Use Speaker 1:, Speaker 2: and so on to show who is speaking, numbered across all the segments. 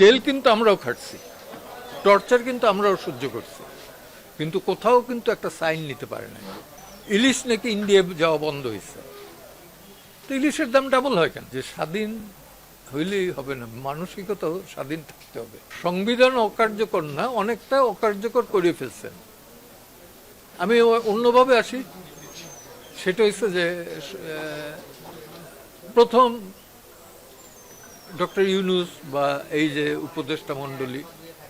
Speaker 1: Jail কিন্তু আমরাও খাটছি, torture কিন্তু আমরাও সহ্য করছি, কিন্তু কোথাও কিন্তু একটা সাইন নিতে পারে না ইলিশ নাকি ইন্ডিয়া যাওয়া বন্ধ হয়েছে। তো ইলিশের দাম ডাবল হয় কেন? যে স্বাধীন হইলেই হবে না মানসিকতাও স্বাধীন থাকতে হবে। সংবিধান অকার্যকর না, অনেকটা অকার্যকর করে ফেলছেন। আমি অন্যভাবে আসি, সেটা হচ্ছে যে প্রথম ডক্টর ইউনুস বা এই যে উপদেষ্টা মণ্ডলী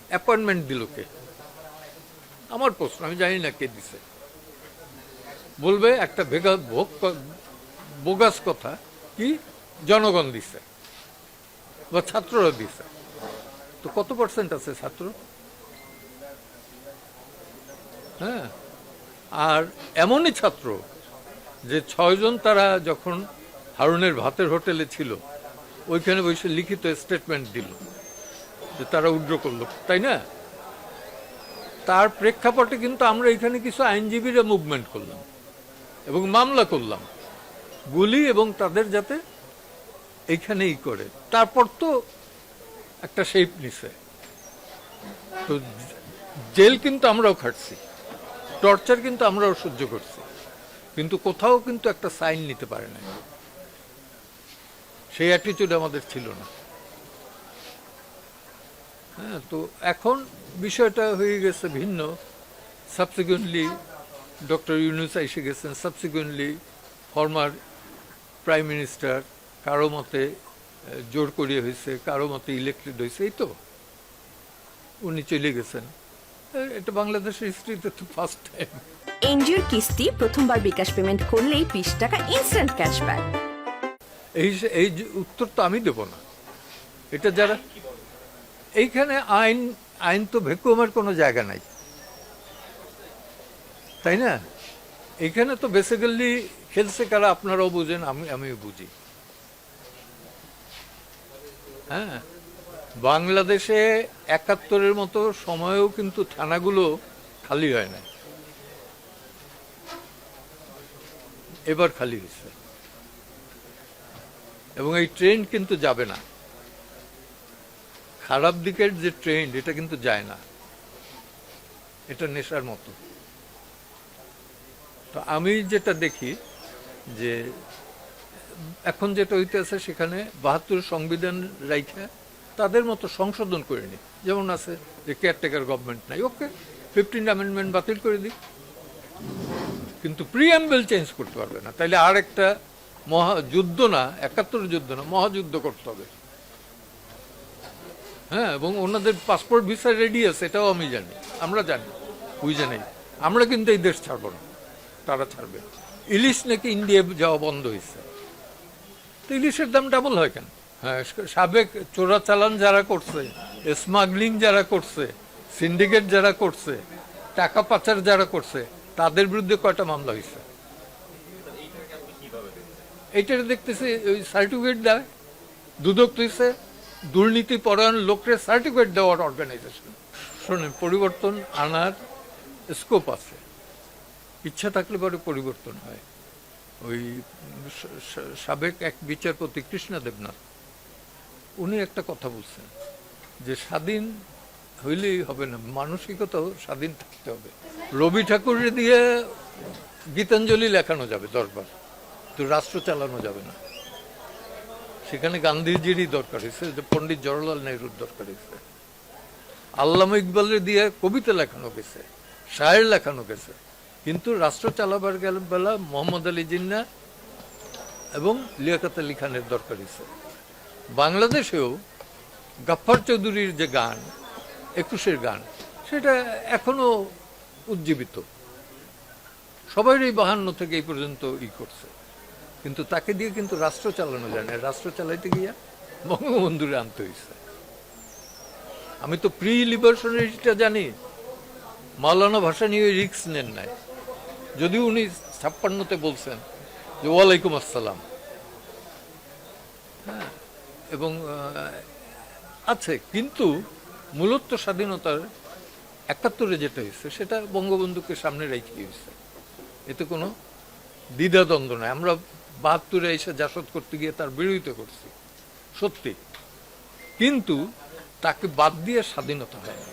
Speaker 1: অ্যাপয়েন্টমেন্ট দিল কে? আমার প্রশ্ন, আমি জানি না কে দিছে। বলবে একটা ভেগা ভোগ বোগাস কথা, কি? জনগণ দিছে বা ছাত্ররা দিছে। তো কত পার্সেন্ট আছে ছাত্র? হ্যাঁ। আর এমনই ছাত্র যে ছয়জন তারা যখন হারুনের ভাতের হোটেলে ছিল ওইখানে বসে লিখিত স্টেটমেন্ট দিল যে তারা উড্র করল, তাই না? তার প্রেক্ষাপটে কিন্তু আমরা এখানে কিছু আইনজীবীরা মুভমেন্ট করলাম এবং মামলা করলাম, গুলি এবং তাদের যাতে এইখানেই করে। তারপর তো একটা শেপ নিছে। তো জেল কিন্তু আমরাও খাটছি টর্চার কিন্তু আমরাও সহ্য করছি, কিন্তু কোথাও কিন্তু একটা সাইন নিতে পারে না সেই অ্যাটিটিউড আমাদের ছিল না। হ্যাঁ তো এখন বিষয়টা হয়ে গেছে ভিন্ন। সাবসিকুয়েন্টলি ডক্টর ইউনুস এসে গেছেন। সাবসিকুয়েন্টলি ফর্মার প্রাইম মিনিস্টার কারও মতে জোর করিয়ে হয়েছে, কারও মতে ইলেক্টেড হয়েছে, এই তো। উনি চলে গেছেন। এটা বাংলাদেশের হিস্ট্রিতে তো ফার্স্ট টাইম
Speaker 2: এনজিওর কিস্তি প্রথমবার বিকাশ পেমেন্ট করলেই বিশ টাকা ইনস্ট্যান্ট ক্যাশব্যাক
Speaker 1: এই এই উত্তর তো আমি দেব না। এটা যারা এইখানে আইন আইন তো ভেকুমের কোনো জায়গা নাই। তাই না? এইখানে তো বেসিক্যালি খেলছে কারা আপনারাও বুঝেন, আমি, আমিও বুঝি। হ্যাঁ? বাংলাদেশে একাত্তরের মতো সময়েও কিন্তু থানাগুলো খালি হয় না এবার খালি হয়েছে। এবং এই ট্রেন্ড কিন্তু যাবে না। খারাপ দিকের যে ট্রেন্ড এটা কিন্তু যায় না। এটা নেশার মতো। তো আমি যেটা দেখি যে, এখন যেটা হইতেছে সেখানে বাহাত্তর সংবিধান রাইখা তাদের মতো সংশোধন করে নি। যেমন আছে যে কেয়ারটেকার গভর্নমেন্ট নাই। ওকে ফিফটিন অ্যামেন্ডমেন্ট বাতিল করে দিই। কিন্তু প্রিএম্বেল চেঞ্জ করতে পারবে না। তাইলে আর একটা মহা যুদ্ধ না, একাত্তর যুদ্ধ না, মহাযুদ্ধ করতে হবে। হ্যাঁ এবং ওনাদের পাসপোর্ট ভিসা রেডি আছে, এটাও আমি জানি, আমরা জানি বুঝে নেই আমরা কিন্তু এই দেশ ছাড়বো না, তারা ছাড়বে। ইলিশ নাকি ইন্ডিয়া যাওয়া বন্ধ হয়েছে। তো ইলিশের দাম ডাবল হয় কেন? হ্যাঁ সাবেক চোরাচালান যারা করছে স্মাগলিং যারা করছে সিন্ডিকেট যারা করছে, টাকা পাচার যারা করছে, তাদের বিরুদ্ধে কয়টা মামলা হয়েছে? এইটা দেখতেছি, ওই সার্টিফিকেট দেয়, দুদক হয়েছে দুর্নীতি পরায়ণ লোকের সার্টিফিকেট দেওয়ার অর্গানাইজেশন শোনেন, পরিবর্তন আনার স্কোপ আছে। ইচ্ছা থাকলে পরে পরিবর্তন হয়। ওই সাবেক এক বিচারপতি কৃষ্ণা দেবনাথ, উনি একটা কথা বলছেন যে স্বাধীন হইলেই হবে না, মানসিকতাও স্বাধীন থাকতে হবে। রবি ঠাকুরের দিয়ে গীতাঞ্জলি লেখানো যাবে দরবার তো রাষ্ট্র চালানো যাবে না। সেখানে গান্ধীজিরই দরকার হয়েছে, যে পণ্ডিত জওয়াহরলাল নেহরুর দরকার হয়েছে। আল্লামা ইকবালের দিয়ে কবিতা লেখানো গেছে, শায়ের লেখানো গেছে। কিন্তু রাষ্ট্র চালাবার গেল বেলা মোহাম্মদ আলী জিন্না এবং লিয়াকাত আলী খানের দরকার হয়েছে। বাংলাদেশেও গাফফার চৌধুরীর যে গান, একুশের গান, সেটা এখনও উজ্জীবিত। সবাই এই বাহান্ন থেকে এই পর্যন্ত ই করছে। কিন্তু তাকে দিয়ে কিন্তু রাষ্ট্র চালানো যায় না। রাষ্ট্র চালাইতে গিয়া বঙ্গবন্ধুরে আনতে হয়েছে আমি তো প্রি লিবারেশনারিটা জানি। মাওলানা ভাষা নিয়ে রিক্স নেন নাই। যদিও উনি ছাপ্পান্নতে বলছেন যে, ওয়ালাইকুম আসসালাম। হ্যাঁ এবং আছে, কিন্তু মূলত স্বাধীনতার একাত্তরে যেটা হয়েছে সেটা বঙ্গবন্ধুকে সামনে রেখে হয়েছে এতে কোনো দ্বিধাদ্বন্দ্ব নয় আমরা বাহাত্তরে এসে জাসদ করতে গিয়ে তার বিরোধিতা করছি। সত্যি। কিন্তু তাকে বাদ দিয়ে স্বাধীনতা হয় না